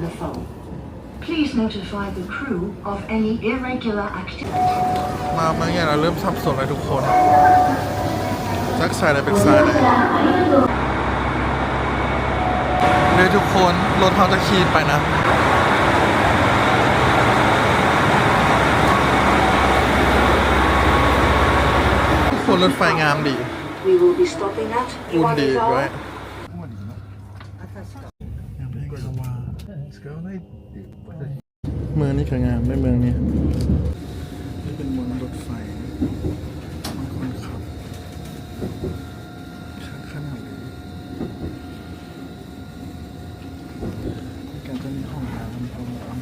the phone. Please notify the crew of any irregular activity. มาบางอย่างเราเริ่มสับสนเลยทุกคนจักสายไหนเป็นสายไหนเลยทุกคนรถเขาจะขี่ไปนะทุกคนรถไฟงามดี We will be stopping at อุ่นดีด้วย Iwanizawa. เมืองนี้ก็งามไม่เมืองนี้นี่เป็นเมืองรถไฟบางคนขับชัดขนาดนี้การจะมีห้องน้ำตรงนั้น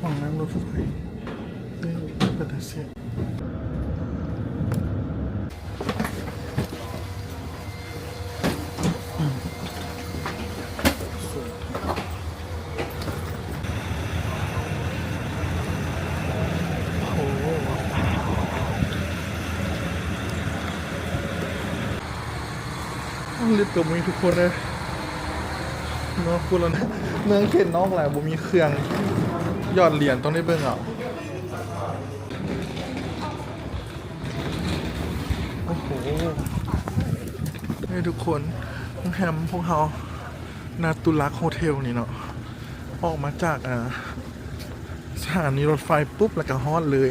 ห้องน้ำรถไฟนี่เป็นแต่เสีย ต้องรีบกับมีทุกคนเลยเนาะคุณแล้วนะเมืองเขตนอกแหละบ่มีเครื่องยอดเหรียญต้องได้เบิ่งเอาโอ้โหนี่ทุกคนโรงแรมพวกเขานาตุลักโฮเทลนี่เนาะออกมาจากอ่าสถานีรถไฟปุ๊บแล้วก็ฮอดเลย